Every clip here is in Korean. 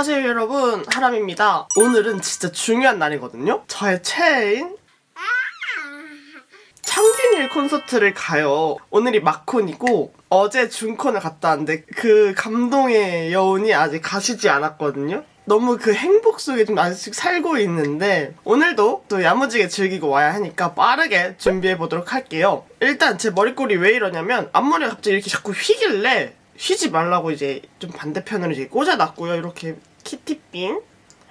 안녕하세요 여러분. 하람입니다. 오늘은 진짜 중요한 날이거든요. 저의 최애인 창균일 콘서트를 가요. 오늘이 막콘이고 어제 준콘을 갔다 왔는데 그 감동의 여운이 아직 가시지 않았거든요. 너무 그 행복 속에 좀 아직 살고 있는데 오늘도 또 야무지게 즐기고 와야 하니까 빠르게 준비해 보도록 할게요. 일단 제 머리꼴이 왜 이러냐면 앞머리가 갑자기 이렇게 자꾸 휘길래 휘지 말라고 이제 좀 반대편으로 이제 꽂아놨고요. 이렇게 키티핀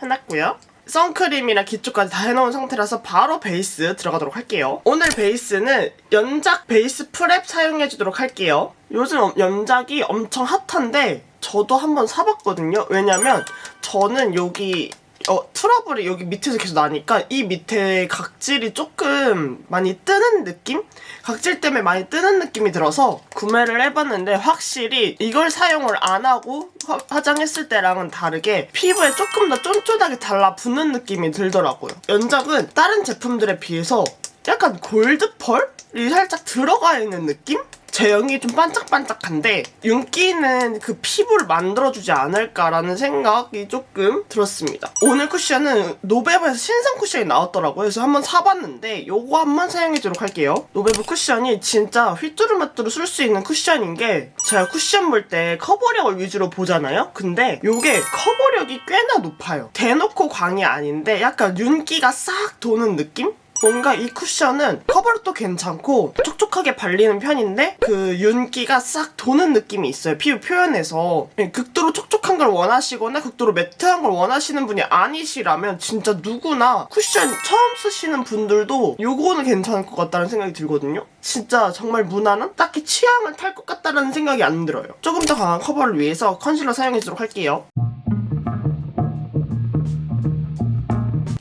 해놨고요. 선크림이랑 기초까지 다 해놓은 상태라서 바로 베이스 들어가도록 할게요. 오늘 베이스는 연작 베이스 프랩 사용해주도록 할게요. 요즘 엄- 연작이 엄청 핫한데 저도 한번 사봤거든요. 왜냐면 저는 여기 어, 트러블이 여기 밑에서 계속 나니까 이 밑에 각질이 조금 많이 뜨는 느낌? 각질 때문에 많이 뜨는 느낌이 들어서 구매를 해봤는데 확실히 이걸 사용을 안 하고 화, 화장했을 때랑은 다르게 피부에 조금 더 쫀쫀하게 달라붙는 느낌이 들더라고요. 연작은 다른 제품들에 비해서 약간 골드펄이 살짝 들어가 있는 느낌? 제형이 좀 반짝반짝한데 윤기는 그 피부를 만들어주지 않을까라는 생각이 조금 들었습니다. 오늘 쿠션은 노베브에서 신상 쿠션이 나왔더라고요. 그래서 한번 사봤는데 요거 한번 사용해주도록 할게요. 노베브 쿠션이 진짜 휘뚜루마뚜루 쓸 수 있는 쿠션인 게 제가 쿠션 볼 때 커버력을 위주로 보잖아요? 근데 요게 커버력이 꽤나 높아요. 대놓고 광이 아닌데 약간 윤기가 싹 도는 느낌? 뭔가 이 쿠션은 커버력도 괜찮고 촉촉하게 발리는 편인데 그 윤기가 싹 도는 느낌이 있어요. 피부 표현에서. 예, 극도로 촉촉한 걸 원하시거나 극도로 매트한 걸 원하시는 분이 아니시라면 진짜 누구나 쿠션 처음 쓰시는 분들도 요거는 괜찮을 것 같다는 생각이 들거든요. 진짜 정말 무난한? 딱히 취향을 탈 것 같다는 생각이 안 들어요. 조금 더 강한 커버를 위해서 컨실러 사용해주도록 할게요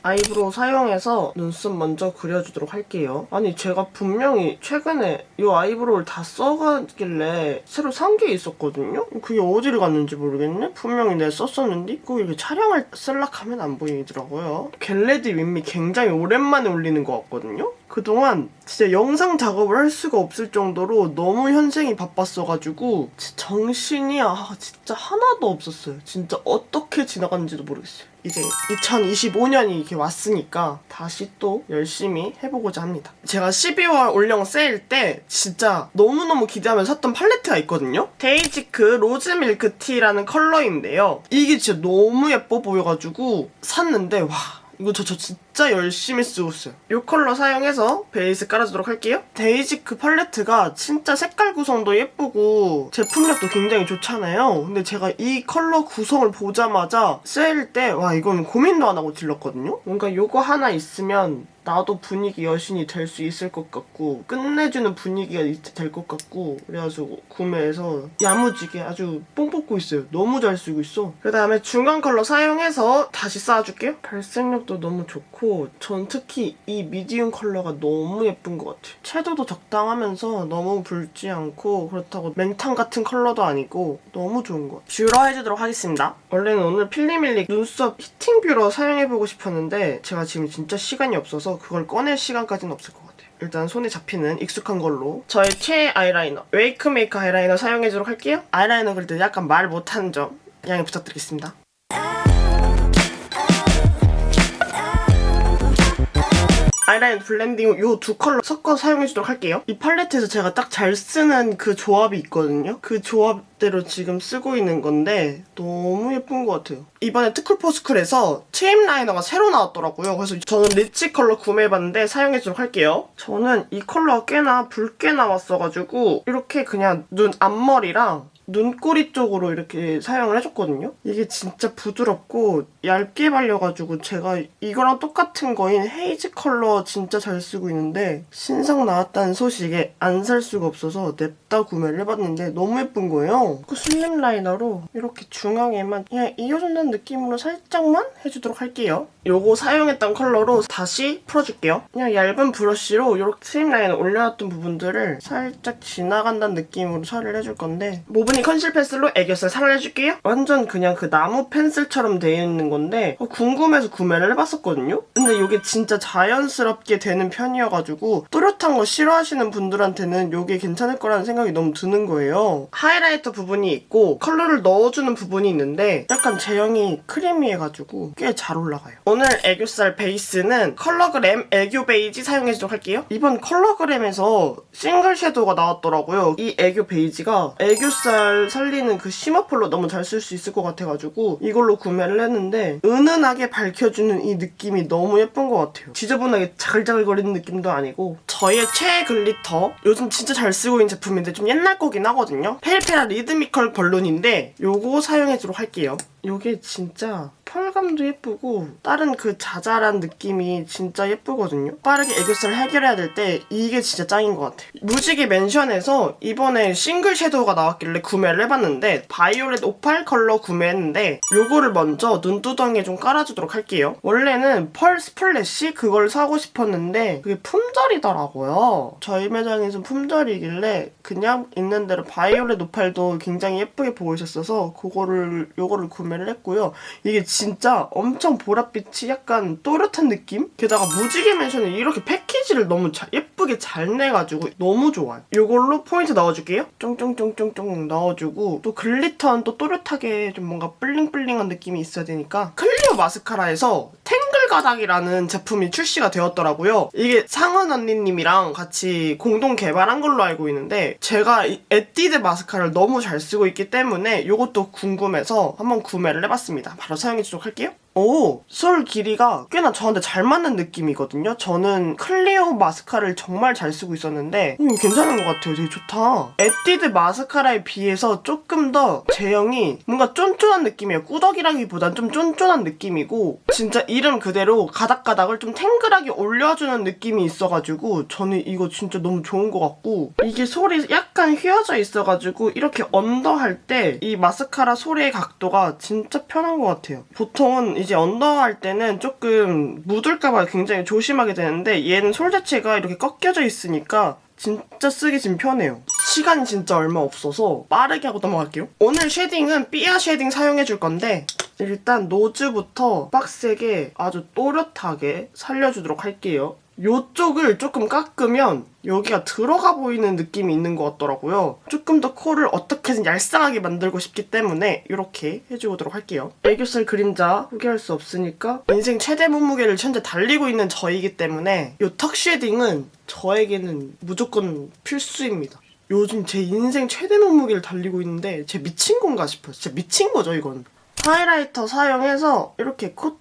아이브로우 사용해서 눈썹 먼저 그려주도록 할게요. 아니 제가 분명히 최근에 이 아이브로우를 다 써가길래 새로 산 게 있었거든요? 그게 어디를 갔는지 모르겠네? 분명히 내가 썼었는데 꼭 이렇게 촬영을 쓸락하면 안 보이더라고요. 겟레디 윗미 굉장히 오랜만에 올리는 것 같거든요? 그동안 진짜 영상 작업을 할 수가 없을 정도로 너무 현생이 바빴어가지고 정신이 아 진짜 하나도 없었어요. 진짜 어떻게 지나갔는지도 모르겠어요. 이제 2025년이 이렇게 왔으니까 다시 또 열심히 해보고자 합니다. 제가 12월 올영 세일 때 진짜 너무너무 기대하면서 샀던 팔레트가 있거든요. 데이지크 로즈밀크티라는 컬러인데요. 이게 진짜 너무 예뻐 보여가지고 샀는데 와 이거 저, 저 진짜 열심히 쓰고 있어요. 이 컬러 사용해서 베이스 깔아주도록 할게요. 데이지크 팔레트가 진짜 색깔 구성도 예쁘고 제품력도 굉장히 좋잖아요. 근데 제가 이 컬러 구성을 보자마자 세일 때 와 이건 고민도 안 하고 질렀거든요. 뭔가 요거 하나 있으면 나도 분위기 여신이 될 수 있을 것 같고 끝내주는 분위기가 될 것 같고 그래가지고 구매해서 야무지게 아주 뽕 뽑고 있어요. 너무 잘 쓰고 있어. 그 다음에 중간 컬러 사용해서 다시 쌓아줄게요. 발색력도 너무 좋고 전 특히 이 미디움 컬러가 너무 예쁜 것 같아요. 채도도 적당하면서 너무 붉지 않고 그렇다고 맹탕 같은 컬러도 아니고 너무 좋은 것 같아요. 뷰러 해주도록 하겠습니다. 원래는 오늘 필리밀리 눈썹 히팅 뷰러 사용해보고 싶었는데 제가 지금 진짜 시간이 없어서 그걸 꺼낼 시간까지는 없을 것 같아요. 일단 손에 잡히는 익숙한 걸로 저의 최애 아이라이너 웨이크메이커 아이라이너 사용해주도록 할게요. 아이라이너 그릴 때 약간 말 못하는 점 양해 부탁드리겠습니다. 아이라인 블렌딩 요두 컬러 섞어 사용해주도록 할게요. 이 팔레트에서 제가 딱 잘 쓰는 그 조합이 있거든요. 그 조합대로 지금 쓰고 있는 건데 너무 예쁜 것 같아요. 이번에 트쿨포스쿨에서 트임 라이너가 새로 나왔더라고요. 그래서 저는 리치 컬러 구매해봤는데 사용해주도록 할게요. 저는 이 컬러가 꽤나 붉게 나왔어가지고 이렇게 그냥 눈 앞머리랑 눈꼬리 쪽으로 이렇게 사용을 해줬거든요. 이게 진짜 부드럽고 얇게 발려가지고 제가 이거랑 똑같은 거인 헤이즈 컬러 진짜 잘 쓰고 있는데 신상 나왔다는 소식에 안 살 수가 없어서 냅다 구매를 해봤는데 너무 예쁜 거예요. 그 슬림 라이너로 이렇게 중앙에만 그냥 이어준다는 느낌으로 살짝만 해주도록 할게요. 요거 사용했던 컬러로 다시 풀어줄게요. 그냥 얇은 브러쉬로 이렇게 트임 라인을 올려놨던 부분들을 살짝 지나간다는 느낌으로 처리를 해줄 건데 모브니 컨실 펜슬로 애교살 살려줄게요. 완전 그냥 그 나무 펜슬처럼 되어 있는 건데 어, 궁금해서 구매를 해봤었거든요. 근데 이게 진짜 자연스럽게 되는 편이어가지고 또렷한 거 싫어하시는 분들한테는 이게 괜찮을 거라는 생각이 너무 드는 거예요. 하이라이터 부분이 있고 컬러를 넣어주는 부분이 있는데 약간 제형이 크리미해가지고 꽤 잘 올라가요. 오늘 애교살 베이스는 컬러그램 애교 베이지 사용해주도록 할게요. 이번 컬러그램에서 싱글 섀도우가 나왔더라고요. 이 애교 베이지가 애교살 살리는 그 쉬머펄로 너무 잘 쓸 수 있을 것 같아가지고 이걸로 구매를 했는데 은은하게 밝혀주는 이 느낌이 너무 예쁜 것 같아요. 지저분하게 자글자글거리는 느낌도 아니고 저의 최애 글리터 요즘 진짜 잘 쓰고 있는 제품인데 좀 옛날 거긴 하거든요. 페리페라 리드미컬 벌룬인데 요거 사용해주도록 할게요. 요게 진짜 펄감도 예쁘고 다른 그 자잘한 느낌이 진짜 예쁘거든요. 빠르게 애교살 해결해야 될 때 이게 진짜 짱인 것 같아요. 무지개 맨션에서 이번에 싱글 섀도우가 나왔길래 구매를 해봤는데 바이올렛 오팔 컬러 구매했는데 요거를 먼저 눈두덩이에 좀 깔아주도록 할게요. 원래는 펄 스플래시 그걸 사고 싶었는데 그게 품절이더라고요. 저희 매장에서 품절이길래 그냥 있는 대로 바이올렛 오팔도 굉장히 예쁘게 보고 있었어서 그거를 요거를 구매를 했고요. 이게 진짜 엄청 보랏빛이 약간 또렷한 느낌? 게다가 무지개 맨션이 이렇게 패키지를 너무 자- 예쁘게 잘 내가지고 너무 좋아요. 이걸로 포인트 넣어줄게요. 쫑쫑쫑쫑쫑 넣어주고 또 글리터는 또 또렷하게 좀 뭔가 블링블링한 느낌이 있어야 되니까 클리오 마스카라에서 탱글 가닥이라는 제품이 출시가 되었더라고요. 이게 상은 언니님이랑 같이 공동 개발한 걸로 알고 있는데 제가 이 에뛰드 마스카라를 너무 잘 쓰고 있기 때문에 이것도 궁금해서 한번 구매를 해봤습니다. 바로 사용해주도록 할게요. 오, 솔 길이가 꽤나 저한테 잘 맞는 느낌이거든요. 저는 클리오 마스카라를 정말 잘 쓰고 있었는데 음, 괜찮은 것 같아요. 되게 좋다. 에뛰드 마스카라에 비해서 조금 더 제형이 뭔가 쫀쫀한 느낌이에요. 꾸덕이라기보단 좀 쫀쫀한 느낌이고 진짜 이름 그대로 가닥가닥을 좀 탱글하게 올려주는 느낌이 있어가지고 저는 이거 진짜 너무 좋은 것 같고 이게 솔이 약간 휘어져 있어가지고 이렇게 언더할 때 이 마스카라 솔의 각도가 진짜 편한 것 같아요. 보통은 이제 언더 할 때는 조금 묻을까봐 굉장히 조심하게 되는데 얘는 솔 자체가 이렇게 꺾여져 있으니까 진짜 쓰기 좀 편해요. 시간이 진짜 얼마 없어서 빠르게 하고 넘어갈게요. 오늘 쉐딩은 삐아 쉐딩 사용해 줄 건데 일단 노즈부터 빡세게 아주 또렷하게 살려주도록 할게요. 요쪽을 조금 깎으면 여기가 들어가 보이는 느낌이 있는 것 같더라고요. 조금 더 코를 어떻게든 얄쌍하게 만들고 싶기 때문에 이렇게 해주도록 할게요. 애교살 그림자 포기할 수 없으니까 인생 최대 몸무게를 현재 달리고 있는 저이기 때문에 이 턱 쉐딩은 저에게는 무조건 필수입니다. 요즘 제 인생 최대 몸무게를 달리고 있는데 제 미친 건가 싶어요. 진짜 미친 거죠 이건. 하이라이터 사용해서 이렇게 콧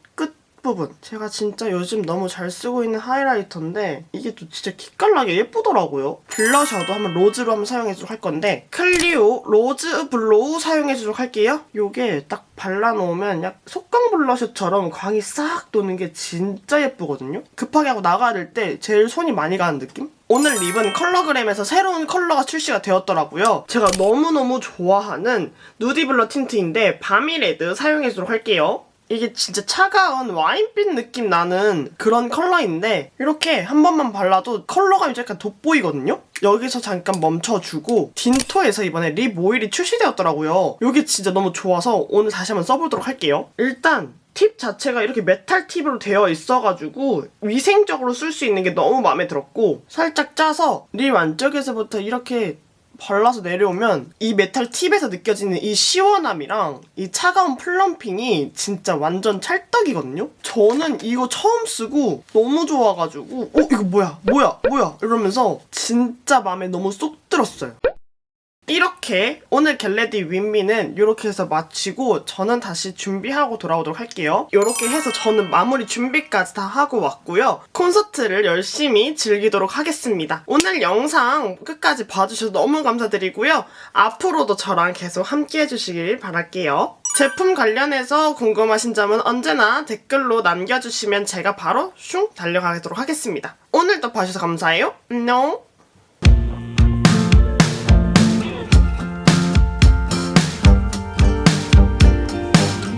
끝 부분 제가 진짜 요즘 너무 잘 쓰고 있는 하이라이터인데 이게 또 진짜 기깔나게 예쁘더라고요. 블러셔도 한번 로즈로 한번 사용해주도록 할 건데 클리오 로즈 블로우 사용해주도록 할게요. 요게 딱 발라놓으면 약 속광 블러셔처럼 광이 싹 도는 게 진짜 예쁘거든요. 급하게 하고 나가야 될 때 제일 손이 많이 가는 느낌? 오늘 립은 컬러그램에서 새로운 컬러가 출시가 되었더라고요. 제가 너무너무 좋아하는 누디블러 틴트인데 바미레드 사용해주도록 할게요. 이게 진짜 차가운 와인빛 느낌 나는 그런 컬러인데 이렇게 한 번만 발라도 컬러감이 약간 돋보이거든요? 여기서 잠깐 멈춰주고 딘토에서 이번에 립 오일이 출시되었더라고요. 이게 진짜 너무 좋아서 오늘 다시 한번 써보도록 할게요. 일단 팁 자체가 이렇게 메탈 팁으로 되어 있어가지고 위생적으로 쓸 수 있는 게 너무 마음에 들었고 살짝 짜서 립 안쪽에서부터 이렇게 발라서 내려오면 이 메탈 팁에서 느껴지는 이 시원함이랑 이 차가운 플럼핑이 진짜 완전 찰떡이거든요? 저는 이거 처음 쓰고 너무 좋아가지고 어 이거 뭐야 뭐야 뭐야 이러면서 진짜 마음에 너무 쏙 들었어요. 이렇게 오늘 겟레디 윈미는 이렇게 해서 마치고 저는 다시 준비하고 돌아오도록 할게요. 이렇게 해서 저는 마무리 준비까지 다 하고 왔고요. 콘서트를 열심히 즐기도록 하겠습니다. 오늘 영상 끝까지 봐주셔서 너무 감사드리고요. 앞으로도 저랑 계속 함께 해주시길 바랄게요. 제품 관련해서 궁금하신 점은 언제나 댓글로 남겨주시면 제가 바로 슝 달려가도록 하겠습니다. 오늘도 봐주셔서 감사해요. 안녕!